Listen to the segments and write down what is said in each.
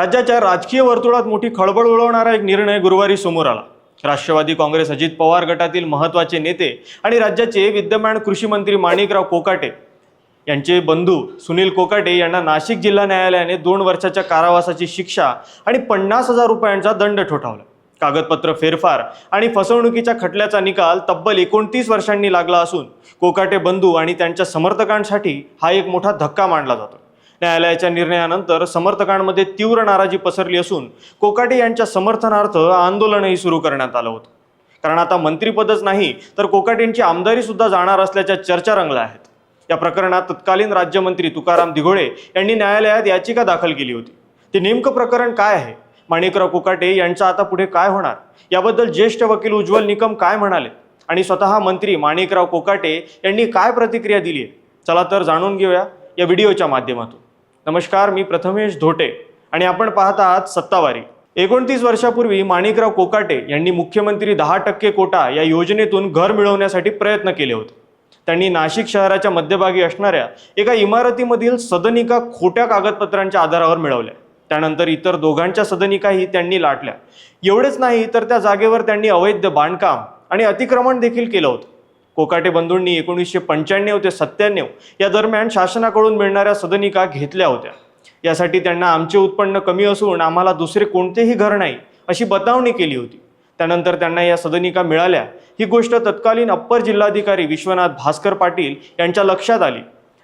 राज्याच्या राजकीय वर्तुळात मोठी खळबळ उडवणारा एक निर्णय गुरुवारी समोर आला. राष्ट्रवादी काँग्रेस अजित पवार गटातील महत्त्वाचे नेते आणि राज्याचे विद्यमान कृषी मंत्री माणिकराव कोकाटे यांचे बंधू सुनील कोकाटे यांना नाशिक जिल्हा न्यायालयाने दोन वर्षाच्या कारावासाची शिक्षा आणि पन्नास हजार रुपयांचा दंड ठोठावला. कागदपत्र फेरफार आणि फसवणुकीच्या खटल्याचा निकाल तब्बल एकोणतीस वर्षांनी लागला असून कोकाटे बंधू आणि त्यांच्या समर्थकांसाठी हा एक मोठा धक्का मानला जातो. न्यायालयाच्या निर्णयानंतर समर्थकांमध्ये तीव्र नाराजी पसरली असून कोकाटे यांच्या समर्थनार्थ आंदोलनही सुरू करण्यात आलं होतं. कारण आता मंत्रिपदच नाही तर कोकाटेंची आमदारी सुद्धा जाणार असल्याच्या चर्चा रंगल्या आहेत. या प्रकरणात तत्कालीन राज्यमंत्री तुकाराम दिघोळे यांनी न्यायालयात याचिका दाखल केली होती. ते नेमकं प्रकरण काय आहे? माणिकराव कोकाटे यांचं आता पुढे काय होणार? याबद्दल ज्येष्ठ वकील उज्ज्वल निकम काय म्हणाले? आणि स्वतः मंत्री माणिकराव कोकाटे यांनी काय प्रतिक्रिया दिली आहे? चला तर जाणून घेऊया या व्हिडिओच्या माध्यमातून. नमस्कार मी प्रथमेश धोटे आणि आपण पाहत आहात सत्तावारी. एकोणतीस वर्षापूर्वी माणिकराव कोकाटे यांनी मुख्यमंत्री दहा टक्के कोटा या योजनेतून घर मिळवण्यासाठी प्रयत्न केले होते. त्यांनी नाशिक शहराच्या मध्यभागी असणाऱ्या एका इमारतीमधील सदनिका खोट्या कागदपत्रांच्या आधारावर मिळवल्या. त्यानंतर इतर दोघांच्या सदनिकाही त्यांनी लाटल्या. एवढेच नाही तर त्या जागेवर त्यांनी अवैध बांधकाम आणि अतिक्रमण देखील केलं होतं. कोकाटे बंधूंनी एकोणीसशे पंच्याण्णव ते सत्त्याण्णव या दरम्यान शासनाकडून मिळणाऱ्या सदनिका घेतल्या होत्या. यासाठी त्यांना आमचे उत्पन्न कमी असून आम्हाला दुसरे कोणतेही घर नाही अशी बतावणी केली होती. त्यानंतर त्यांना या सदनिका मिळाल्या. ही गोष्ट तत्कालीन अप्पर जिल्हाधिकारी विश्वनाथ भास्कर पाटील यांच्या लक्षात आली.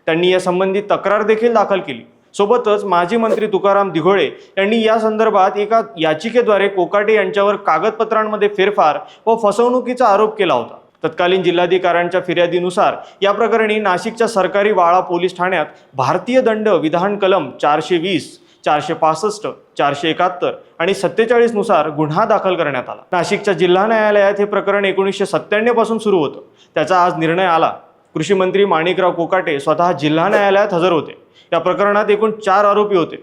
त्यांनी या संबंधी तक्रार देखील दाखल केली. सोबतच माजी मंत्री तुकाराम दिघोळे यांनी या संदर्भात एका याचिकेद्वारे कोकाटे यांच्यावर कागदपत्रांमध्ये फेरफार व फसवणुकीचा आरोप केला होता. तत्कालीन जिल्हाधिकाऱ्यांच्या फिर्यादीनुसार या प्रकरणी नाशिकच्या सरकारी वाळा पोलीस ठाण्यात भारतीय दंड विधान कलम चारशे वीस चारशे पासष्ट चारशे एकाहत्तर आणि सत्तेचाळीसनुसार गुन्हा दाखल करण्यात आला. नाशिकच्या जिल्हा न्यायालयात हे प्रकरण एकोणीसशे सत्त्याण्णवपासून सुरू होतं. त्याचा आज निर्णय आला. कृषी मंत्री माणिकराव कोकाटे स्वतः जिल्हा न्यायालयात हजर होते. या प्रकरणात एकूण चार आरोपी होते.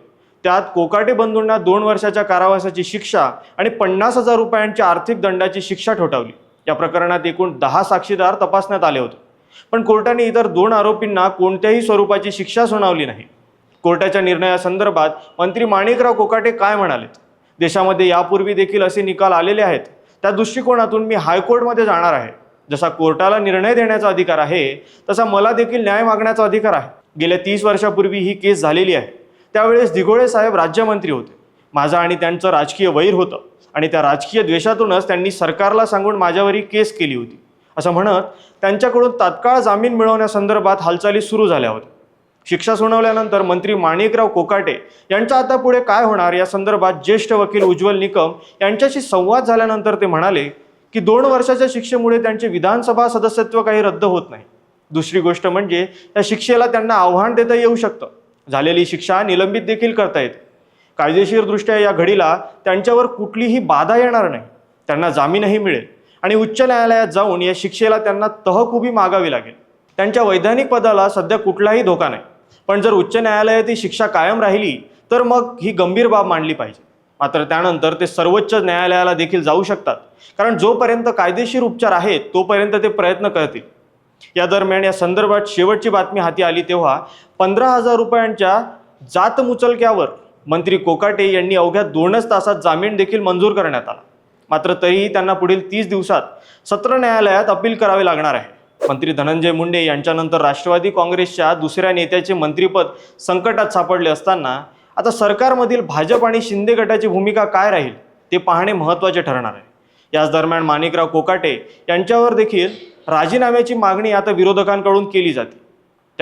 त्यात कोकाटे बंधूंना दोन वर्षाच्या कारावासाची शिक्षा आणि पन्नास हजार रुपयांच्या आर्थिक दंडाची शिक्षा ठोठावली. या प्रकरणात एकूण दहा साक्षीदार तपासण्यात आले होते. पण कोर्टाने इतर दोन आरोपींना कोणत्याही स्वरूपाची शिक्षा सुनावली नाही. कोर्टाच्या निर्णयासंदर्भात मंत्री माणिकराव कोकाटे काय म्हणालेत देशामध्ये यापूर्वी देखील असे निकाल आलेले आहेत. त्या दृष्टिकोनातून मी हायकोर्टमध्ये जाणार आहे. जसा कोर्टाला निर्णय देण्याचा अधिकार आहे तसा मला देखील न्याय मागण्याचा अधिकार आहे. गेल्या तीस वर्षापूर्वी ही केस झालेली आहे. त्यावेळेस दिघोळे साहेब राज्यमंत्री होते. माझं आणि त्यांचं राजकीय वैर होतं. आणि त्या राजकीय द्वेषातूनच त्यांनी सरकारला सांगून माझ्यावरही केस केली होती. असं म्हणत त्यांच्याकडून तात्काळ जामीन मिळवण्यासंदर्भात हालचाली सुरू झाल्या होत्या. शिक्षा सुनावल्यानंतर मंत्री माणिकराव कोकाटे यांचा आता पुढे काय होणार या संदर्भात ज्येष्ठ वकील उज्ज्वल निकम यांच्याशी संवाद झाल्यानंतर ते म्हणाले की दोन वर्षाच्या शिक्षेमुळे त्यांचे विधानसभा सदस्यत्व काही रद्द होत नाही. दुसरी गोष्ट म्हणजे या शिक्षेला त्यांना आव्हान देता येऊ शकतं. झालेली शिक्षा निलंबित देखील करता येते. कायदेशीरदृष्ट्या या घडीला त्यांच्यावर कुठलीही बाधा येणार नाही. त्यांना जामीनही मिळेल. आणि उच्च न्यायालयात जाऊन या शिक्षेला त्यांना तहकुबी मागावी लागेल. त्यांच्या वैधानिक पदाला सध्या कुठलाही धोका नाही. पण जर उच्च न्यायालयात ही शिक्षा कायम राहिली तर मग ही गंभीर बाब मांडली पाहिजे. मात्र त्यानंतर ते सर्वोच्च न्यायालयाला देखील जाऊ शकतात. कारण जोपर्यंत कायदेशीर उपचार आहेत तोपर्यंत ते प्रयत्न करतील. या दरम्यान या संदर्भात शेवटची बातमी हाती आली तेव्हा पंधरा हजार रुपयांच्या जातमुचलक्यावर मंत्री कोकाटे यांनी अवघ्या दोनच तासात जामीन देखील मंजूर करण्यात आला. मात्र तरीही त्यांना पुढील तीस दिवसात सत्र न्यायालयात अपील करावे लागणार आहे. मंत्री धनंजय मुंडे यांच्यानंतर राष्ट्रवादी काँग्रेसच्या दुसऱ्या नेत्याचे मंत्रिपद संकटात सापडले असताना आता सरकारमधील भाजप आणि शिंदे गटाची भूमिका काय राहील ते पाहणे महत्त्वाचे ठरणार आहे. याच दरम्यान माणिकराव कोकाटे यांच्यावर देखील राजीनाम्याची मागणी आता विरोधकांकडून केली जाते.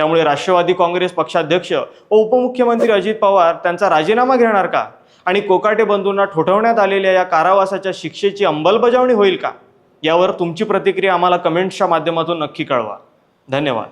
त्यामुळे राष्ट्रवादी काँग्रेस पक्षाध्यक्ष व उपमुख्यमंत्री अजित पवार त्यांचा राजीनामा घेणार का? आणि कोकाटे बंधूंना ठोठवण्यात आलेल्या या कारावासाच्या शिक्षेची अंमलबजावणी होईल का? यावर तुमची प्रतिक्रिया आम्हाला कमेंट्सच्या माध्यमातून नक्की कळवा. धन्यवाद.